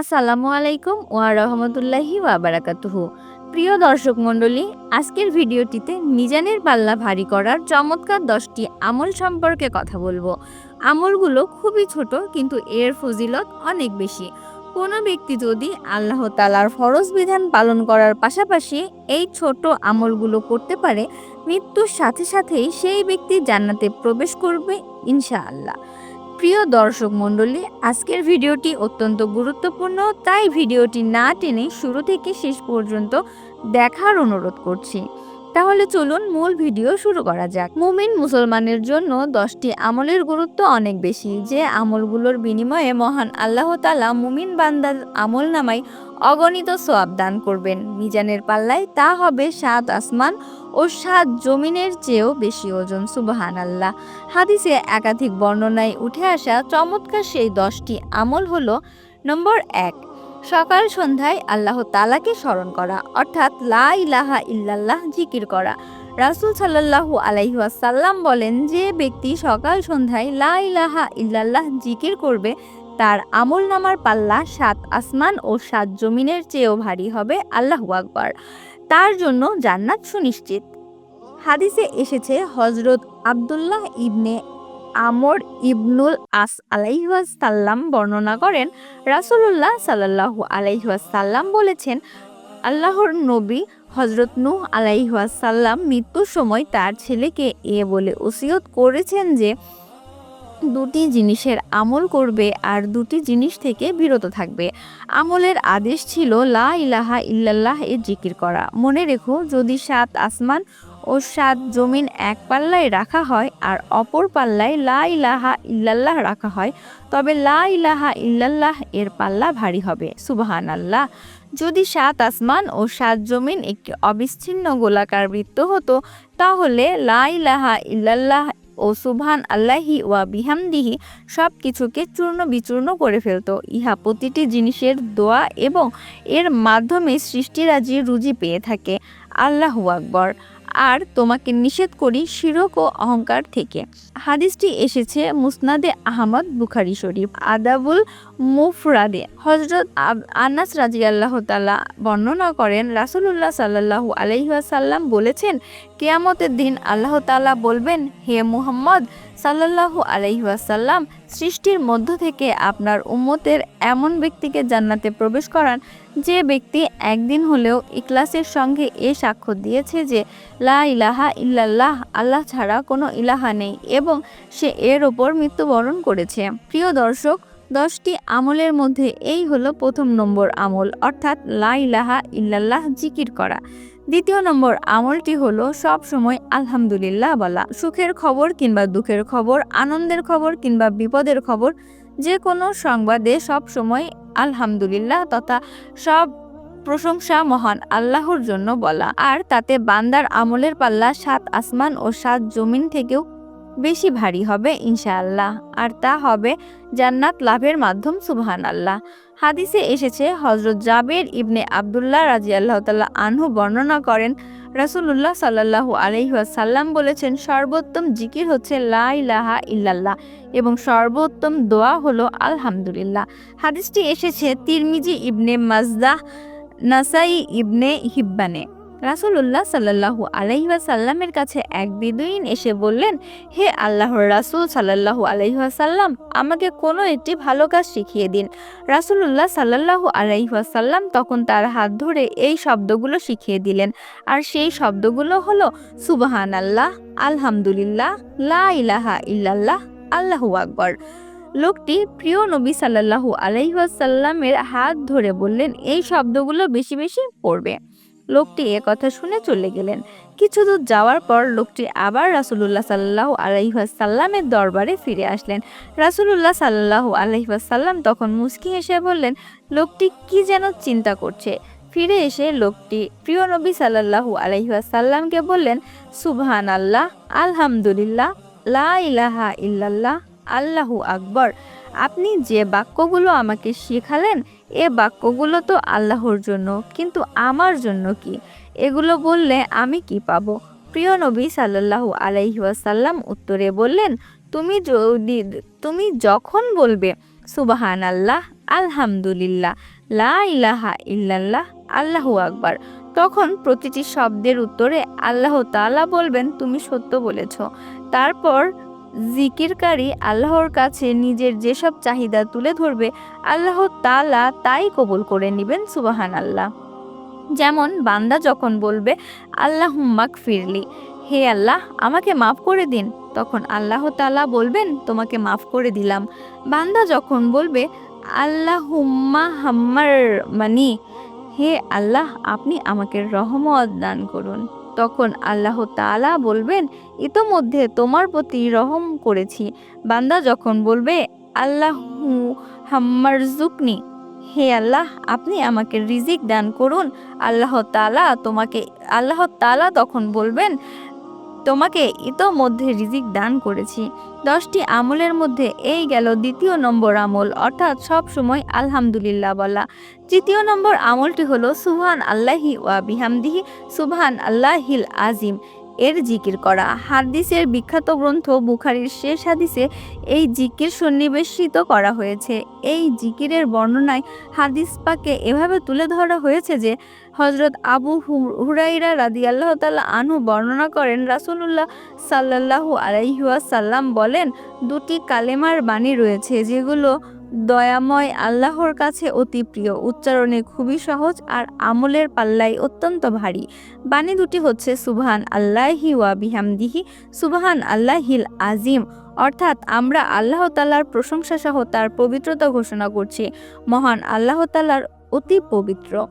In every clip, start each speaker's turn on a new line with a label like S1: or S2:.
S1: আসসালামু আলাইকুম ওয়া রহমতুল্লাহি ওয়া বারাকাতুহু। প্রিয় দর্শক মণ্ডলী, আজকের ভিডিওটিতে মিজানের পাল্লা ভারী করার চমৎকার দশটি আমল সম্পর্কে কথা বলব। আমলগুলো খুবই ছোট, কিন্তু এর ফজিলত অনেক বেশি। কোনো ব্যক্তি যদি আল্লাহ তালার ফরজ বিধান পালন করার পাশাপাশি এই ছোট আমলগুলো করতে পারে, মৃত্যুর সাথে সাথেই সেই ব্যক্তি জান্নাতে প্রবেশ করবে ইনশাআল্লাহ। প্রিয় দর্শক মণ্ডলী, আজকের ভিডিওটি অত্যন্ত গুরুত্বপূর্ণ, তাই ভিডিওটি না টেনে শুরু থেকে শেষ পর্যন্ত দেখার অনুরোধ করছি। তাহলে চলুন মূল ভিডিও শুরু করা যাক। মুমিন মুসলমানের জন্য দশটি আমলের গুরুত্ব অনেক বেশি, যে আমলগুলোর বিনিময়ে মহান আল্লাহ তালা মুমিন বান্দার আমল নামাই অগণিত সোয়াব দান করবেন। মিজানের পাল্লায় তা হবে সাত আসমান ও সাত জমিনের চেয়েও বেশি ওজন সুবহান আল্লাহ হাদিসে একাধিক বর্ণনায় উঠে আসা চমৎকার সেই দশটি আমল হলো নম্বর এক সকাল সন্ধ্যায় আল্লাহ তালাকে স্মরণ করা, অর্থাৎ লা ইলাহা ইল্লাল্লাহ জিকির করা। রাসুল সাল্লাল্লাহু আলাইহাসাল্লাম বলেন যে ব্যক্তি সকাল সন্ধ্যায় লা ইলাহা ইল্লাল্লাহ জিকির করবে, তার আমল নামার পাল্লা সাত আসমান ও সাত জমিনের চেয়েও ভারী হবে আল্লাহু আকবার। তার জন্য জান্নাত সুনিশ্চিত। হাদিসে এসেছে হজরত আব্দুল্লাহ ইবনে আমর ইবনুল আস আলাইহাসাল্লাম বর্ণনা করেন, রাসূলুল্লাহ সাল্লাল্লাহু আলাইহাসাল্লাম বলেছেন, আল্লাহর নবী হজরত নূহ আলাইহাসাল্লাম মৃত্যুর সময় তার ছেলেকে এ বলে ওসিয়ত করেছেন যে, দুটি জিনিসের আমল করবে আর দুটি জিনিস থেকে বিরত থাকবে। আমলের আদেশ ছিল লা ইলাহা ইল্লাল্লাহ এর জিকির করা। মনে রেখো, যদি সাত আসমান ও সাত জমিন এক পাল্লায় রাখা হয় আর অপর পাল্লায় লা ইলাহা ইল্লাল্লাহ রাখা হয়। তবে লা ইলাহা ইল্লাল্লাহ এর পাল্লা ভারী হবে। সুবাহান আল্লাহ যদি সাত আসমান ও সাত জমিন একটি অবিচ্ছিন্ন গোলাকার বৃত্ত হতো, তাহলে লা ইলাহা ইল্লাল্লাহ ও সুবহান আল্লাহি ওয়া বিহামদিহি সব কিছুকে চূর্ণ বিচূর্ণ করে ফেলতো। ইহা প্রতিটি জিনিসের দোয়া এবং এর মাধ্যমে সৃষ্টিরাজি রুজি পেয়ে থাকে। আল্লাহু আকবর। আর তোমাকে নিষেধ করি শিরক ও অহংকার থেকে। হাদিসটি এসেছে মুসনাদে আহমদ বুখারি শরীফ। আদাবুল মুফরাদে হজরত আনাস রাজি আল্লাহ তালা বর্ণনা করেন, রাসুলুল্লাহ সাল্লাহু আলহিহাসাল্লাম বলেছেন, কেয়ামতের দিন আল্লাহ তালা বলবেন, হে মুহাম্মদ সাল্লাহু আলহিহাসাল্লাম সৃষ্টির মধ্য থেকে আপনার উম্মতের এমন ব্যক্তিকে জান্নাতে প্রবেশ করান, যে ব্যক্তি একদিন হলেও ইকলাসের সঙ্গে এ সাক্ষ্য দিয়েছে যে, লা ইলাহা ইল্লাল্লাহ, আল্লাহ ছাড়া কোনো ইলাহা নেই এবং সে এর ওপর মৃত্যুবরণ করেছে। প্রিয় দর্শক দশটি আমলের মধ্যে এই হলো প্রথম নম্বর আমল, অর্থাৎ লা ইলাহা ইল্লাল্লাহ জিকির করা। দ্বিতীয় নম্বর আমলটি হলো সব সময় আলহামদুলিল্লাহ বলা। সুখের খবর কিংবা দুঃখের খবর, আনন্দের খবর কিংবা বিপদের খবর যে কোনো সংবাদে সব সময় আলহামদুলিল্লাহ তথা সব প্রশংসা মহান আল্লাহর জন্য বলা। আর তাতে বান্দার আমলের পাল্লা সাত আসমান ও সাত জমিন থেকেও বেশি ভারী হবে, ইনশাআল্লাহ। আর তা হবে জান্নাত লাভের মাধ্যম সুবহান আল্লাহ হাদিসে এসেছে হজরত জাবের ইবনে আবদুল্লাহ রাজি আল্লাহ তাল্লাহ আনহু বর্ণনা করেন রাসুল্লাহ সাল্লাহু আলহিহাসাল্লাম বলেছেন, সর্বোত্তম জিকির হচ্ছে লা ইলাহা ইল্লাল্লাহ এবং সর্বোত্তম দোয়া হলো আলহামদুলিল্লাহ। হাদিসটি এসেছে তিরমিজি ইবনে মাজদাহ, নাসাই ইবনে হিব্বানে। রাসুল্লাহ সাল্লাহু আলহিহাসাল্লামের কাছে এক বিদুইন এসে বললেন, হে আল্লাহর রাসুল সাল্লাহু আলহিহাসাল্লাম আমাকে কোনো একটি ভালো কাজ শিখিয়ে দিন। রাসুল্লাহ সাল্লাহু আলহিহাসাল্লাম তখন তার হাত ধরে এই শব্দগুলো শিখিয়ে দিলেন। আর সেই শব্দগুলো হলো সুবাহান আল্লাহ আলহামদুলিল্লাহ, লা ইলাহা ইল্লাল্লাহ, আল্লাহু আকবর। লোকটি প্রিয় নবী সাল্লাহু আলহিহাসাল্লামের হাত ধরে বললেন, এই শব্দগুলো বেশি বেশি পড়বে। লোকটি এ কথা শুনে চলে গেলেন। কিছু দূর যাওয়ার পর লোকটি আবার রাসুলুল্লাহ সাল্লাহ আলহিহাসাল্লামের দরবারে ফিরে আসলেন। রাসুলুল্লাহ সাল্লাহ আলহিহাসাল্লাম তখন মুস্কি এসে বললেন, লোকটি কি যেন চিন্তা করছে? ফিরে এসে লোকটি প্রিয় নবী সাল্লাহু আলহিহাসাল্লামকে বললেন সুবহান আল্লাহ আলহামদুলিল্লাহ, লা ইলাহা ইল্লাল্লাহ, আল্লাহু আকবর। আপনি যে বাক্যগুলো আমাকে শেখালেন এ বাক্যগুলো তো আল্লাহর জন্য, কিন্তু আমার জন্য কি? এগুলো বললে আমি কি পাবো? প্রিয় নবী সাল্লাল্লাহু আলাইহি ওয়াসাল্লাম উত্তরে বললেন, তুমি যদি, তুমি যখন বলবে সুবাহান আল্লাহ আলহামদুলিল্লাহ, লা ইলাহা ইল্লাল্লাহ, আল্লাহু আকবার তখন প্রতিটি শব্দের উত্তরে আল্লাহ তাআলা বলবেন, তুমি সত্য বলেছ তারপর জিকিরকারী আল্লাহর কাছে নিজের যেসব চাহিদা তুলে ধরবে, আল্লাহ তালা তাই কবুল করে নেবেন সুবাহান আল্লাহ যেমন বান্দা যখন বলবে আল্লাহ হুম্মাক ফিরলি হে আল্লাহ, আমাকে মাফ করে দিন তখন আল্লাহ তাআলা বলবেন, তোমাকে মাফ করে দিলাম বান্দা যখন বলবে আল্লাহ হুম্মা হাম্মার মানি হে আল্লাহ, আপনি আমাকে রহমত দান করুন তখন আল্লাহ তালা বলবেন, ইতোমধ্যে তোমার প্রতি রহম করেছি। বান্দা যখন বলবে, আল্লাহ হাম্মার জুকনি হে আল্লাহ, আপনি আমাকে রিজিক দান করুন। আল্লাহ তালা তোমাকে, আল্লাহ তালা তখন বলবেন তোমাকে ইতোমধ্যে রিজিক দান করেছি। দশটি আমলের মধ্যে এই গেল দ্বিতীয় নম্বর আমল, অর্থাৎ সব সময় আলহামদুলিল্লাহ বলা। তৃতীয় নম্বর আমলটি হলো সুহান আল্লাহি ওয়া বিহামদিহি, সুবহান আল্লাহিল আজিম। এর জিকির করা। হাদিসের বিখ্যাত গ্রন্থ বুখারির শেষ হাদিসে এই জিকির সন্নিবেশিত করা হয়েছে। এই জিকিরের বর্ণনায় হাদিস পাকে এভাবে তুলে ধরা হয়েছে যে হজরত আবু হুরাইরা রাদি আল্লাহ তাল্লাহ আনহু বর্ণনা করেন, রাসূলুল্লাহ সাল্লাল্লাহু আলাইহাসাল্লাম বলেন, দুটি কালেমার বাণী রয়েছে যেগুলো দয়াময় আল্লাহর কাছে অতি প্রিয়। উচ্চারণে খুবই সহজ আর আমলের পাল্লায় অত্যন্ত ভারী। বাণী দুটি হচ্ছে, সুবহান আল্লাহি ওয়া বিহামদিহি, সুবহান আল্লাহিল আজিম। অর্থাৎ আমরা আল্লাহ তালার প্রশংসা সহ তার পবিত্রতা ঘোষণা করছি। মহান আল্লাহ তালার অতি পবিত্র।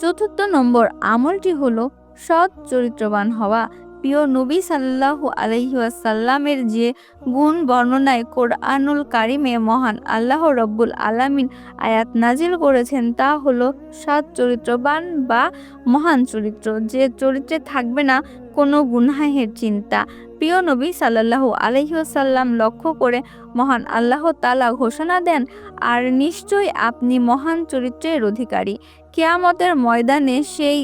S1: চতুর্থ নম্বর, আমলটি হলো সৎ চরিত্রবান হওয়া। প্রিয় নবী সাল্লাল্লাহু আলাইহি ওয়াসাল্লামের যে গুণ বর্ণনায় কোরআনুল কারিমে মহান আল্লাহ রব্বুল আলামিন আয়াত নাজিল করেছেন, তা হলো সৎ চরিত্রবান বা মহান চরিত্র। যে চরিত্রে থাকবে না কোনো গুনাহের চিন্তা। প্রিয় নবী সাল্লাল্লাহু আলাইহি ওয়াসাল্লাম লক্ষ্য করে মহান আল্লাহ তালা ঘোষণা দেন, আর নিশ্চয়ই আপনি মহান চরিত্রের অধিকারী। কেয়ামতের ময়দানে সেই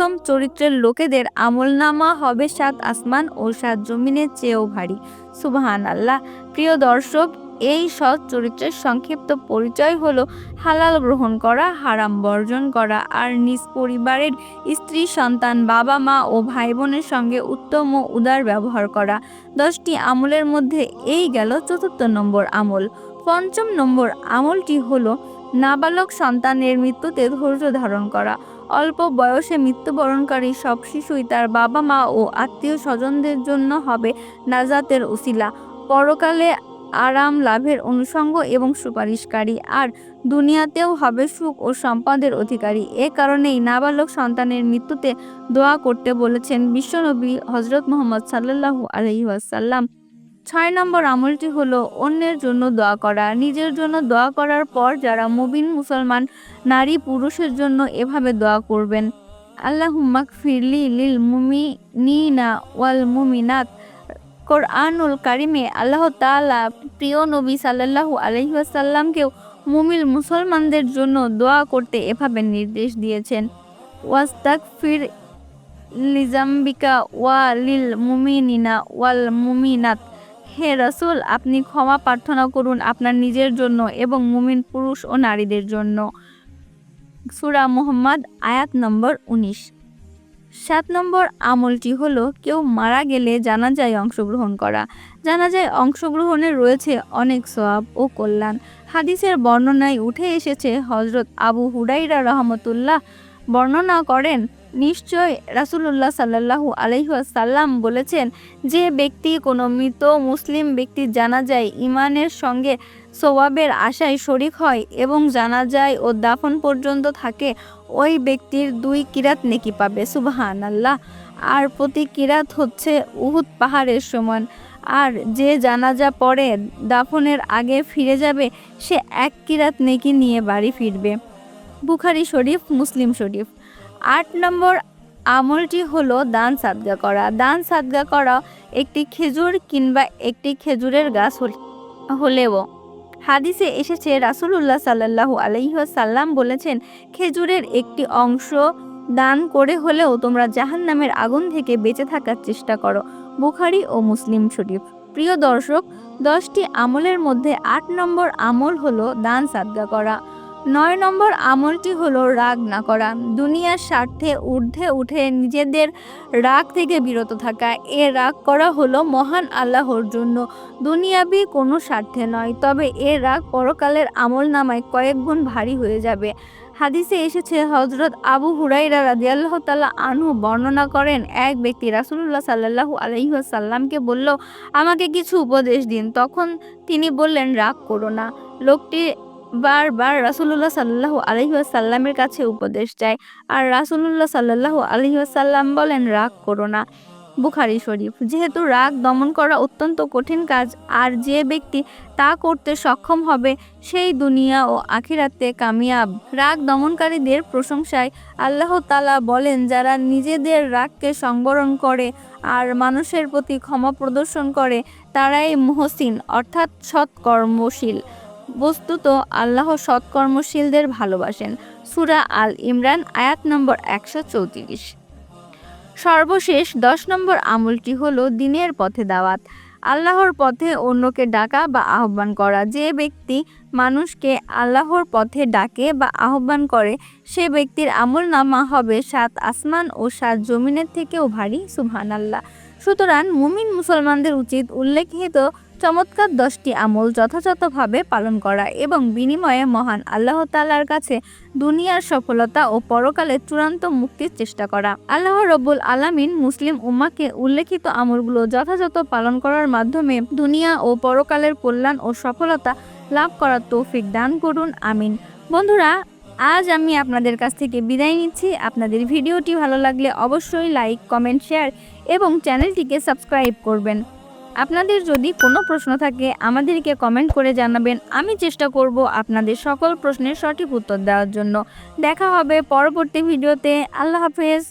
S1: উত্তম চরিত্রের লোকেদের আমলনামা হবে সাত আসমান ও সাত জমিনের চেয়েও ভারী। সুবহান আল্লাহ প্রিয় দর্শক, এই সৎ চরিত্রের সংক্ষিপ্ত পরিচয় হলো হালাল গ্রহণ করা, হারাম বর্জন করা আর নিজ পরিবারের স্ত্রী, সন্তান, বাবা, মা ও ভাই বোনের সঙ্গে উত্তম ও উদার ব্যবহার করা। দশটি আমলের মধ্যে এই গেল চতুর্থ নম্বর আমল। পঞ্চম নম্বর আমলটি হলো নাবালক সন্তানের মৃত্যুতে ধৈর্য ধারণ করা। অল্প বয়সে মৃত্যুবরণকারী সব শিশুই তার বাবা মা ও আত্মীয় স্বজনদের জন্য হবে নাজাতের উসিলা পরকালে আরাম লাভের অনুষঙ্গ এবং সুপারিশকারী। আর দুনিয়াতেও হবে সুখ ও সম্পদের অধিকারী। এ কারণেই নাবালক সন্তানের মৃত্যুতে দোয়া করতে বলেছেন বিশ্বনবী হজরত মোহাম্মদ সাল্লাল্লাহু আলহি ওয়াসাল্লাম। ছয় নম্বর আমলটি হলো অন্যের জন্য দোয়া করা। নিজের জন্য দোয়া করার পর যারা মুবিন মুসলমান, নারী পুরুষের জন্য এভাবে দোয়া করবেন। আল্লাহ ফিরলি লিল মুমিনিনা ওয়াল মুমিনাত। কোরআনুল কারিমে আল্লাহ তালা প্রিয় নবী সাল্লাল্লাহু আলাইহি ওয়াসাল্লামকেও মুমিল মুসলমানদের জন্য দোয়া করতে এভাবে নির্দেশ দিয়েছেন। ওয়াস্তাক ফির লিজাম্বিকা ওয়া লিল মুমিনিনা ওয়াল মুমিনাত। হে রাসূল, আপনি ক্ষমা প্রার্থনা করুন আপনার নিজের জন্য এবং মুমিন পুরুষ ও নারীদের জন্য। সুরা মোহাম্মদ, আয়াত নম্বর উনিশ। সাত নম্বর আমলটি হলো, কেউ মারা গেলে জানাজায় অংশগ্রহণ করা। জানাজায় অংশগ্রহণে রয়েছে অনেক সওয়াব ও কল্যাণ। হাদিসের বর্ণনায় উঠে এসেছে হজরত আবু হুরাইরা রহমতুল্লাহ বর্ণনা করেন নিশ্চয় রাসূলুল্লাহ সাল্লাল্লাহু আলাইহি ওয়াসাল্লাম বলেছেন, যে ব্যক্তি কোনো মৃত মুসলিম ব্যক্তির জানাজায় ইমানের সঙ্গে সোয়াবের আশায় শরিক হয় এবং জানাজায় ও দাফন পর্যন্ত থাকে, ওই ব্যক্তির দুই কিরাত নেকি পাবে সুবহান আল্লাহ আর প্রতি কিরাত হচ্ছে উহুদ পাহাড়ের সমান। আর যে জানাজা পড়ে, দাফনের আগে ফিরে যাবে, সে এক কিরাত নেকি নিয়ে বাড়ি ফিরবে। বুখারি শরীফ, মুসলিম শরীফ। আট নম্বর আমলটি হলো দান সাদগা করা। দান সাদগা করা একটি খেজুর কিংবা একটি খেজুরের গাছ হলেও। হাদিসে এসেছে, রাসূলুল্লাহ সাল্লাল্লাহু আলাইহি ওয়াসাল্লাম বলেছেন, খেজুরের একটি অংশ দান করে হলেও তোমরা জাহান্নামের আগুন থেকে বেঁচে থাকার চেষ্টা করো। বুখারি ও মুসলিম শরীফ। প্রিয় দর্শক, দশটি আমলের মধ্যে আট নম্বর আমল হলো দান সাদগা করা। নয় নম্বর আমলটি হলো রাগ না করা। দুনিয়ার স্বার্থে ঊর্ধ্বে উঠে নিজেদের রাগ থেকে বিরত থাকা। এ রাগ করা হলো মহান আল্লাহর জন্য। দুনিয়াবি কোনো স্বার্থে নয়, তবে এ রাগ পরকালের আমল নামায় কয়েক গুণ ভারী হয়ে যাবে। হাদিসে এসেছে হজরত আবু হুরাইরা রাজিয়াল্লাহ তাল্লাহ আনহু বর্ণনা করেন, এক ব্যক্তি রাসুল্লাহ সাল্লাহু আলহিহাসাল্লামকে বলল, আমাকে কিছু উপদেশ দিন। তখন তিনি বললেন, রাগ করো না। লোকটি বারবার রাসুল্লাহ সাল্লাহু আলহিহাসাল্লামের কাছে উপদেশ চায় আর রাসুল্লাহ সাল্লাহু আলহিহাসাল্লাম বলেন, রাগ করো না, বুখারি শরীফ। যেহেতু রাগ দমন করা অত্যন্ত কঠিন কাজ, আর যে ব্যক্তি তা করতে সক্ষম হবে, সেই দুনিয়া ও আখিরাতে কামিয়াব। রাগ দমনকারীদের প্রশংসায় আল্লাহ তালা বলেন, যারা নিজেদের রাগকে সংবরণ করে আর মানুষের প্রতি ক্ষমা প্রদর্শন করে, তারাই মহসিন, অর্থাৎ সৎকর্মশীল। বস্তুত আল্লাহ সৎকর্মশীলদের ভালোবাসেন। সুরা আল ইমরান, আয়াত নম্বর একশো চৌত্রিশ। সর্বশেষ দশ নম্বর আমলটি হলো দিনের পথে দাওয়াত। আল্লাহর পথে অন্যকে ডাকা বা আহ্বান করা। যে ব্যক্তি মানুষকে আল্লাহর পথে ডাকে বা আহ্বান করে, সে ব্যক্তির আমল নামা হবে সাত আসমান ও সাত জমিনের থেকেও ভারী সুবহান আল্লাহ সুতরাং মুমিন মুসলমানদের উচিত উল্লেখিত চমৎকার দশটি আমল যথাযথভাবে পালন করা এবং বিনিময়ে মহান আল্লাহ তাআলার কাছে দুনিয়ার সফলতা ও পরকালের চূড়ান্ত মুক্তির চেষ্টা করা। আল্লাহ রব্বুল আলামিন মুসলিম উম্মাকে উল্লেখিত আমলগুলো যথাযথ পালন করার মাধ্যমে দুনিয়া ও পরকালের কল্যাণ ও সফলতা লাভ করার তৌফিক দান করুন, আমিন। বন্ধুরা, আজ আমি আপনাদের কাছ থেকে বিদায় নিচ্ছি। আপনাদের ভিডিওটি ভালো লাগলে অবশ্যই লাইক, কমেন্ট, শেয়ার এবং চ্যানেলটিকে সাবস্ক্রাইব করবেন। আপনাদের যদি কোনো প্রশ্ন থাকে, আমাদেরকে কমেন্ট করে জানাবেন। আমি চেষ্টা করব আপনাদের সকল প্রশ্নের সঠিক উত্তর দেওয়ার জন্য। দেখা হবে পরবর্তী ভিডিওতে। আল্লাহ হাফেজ।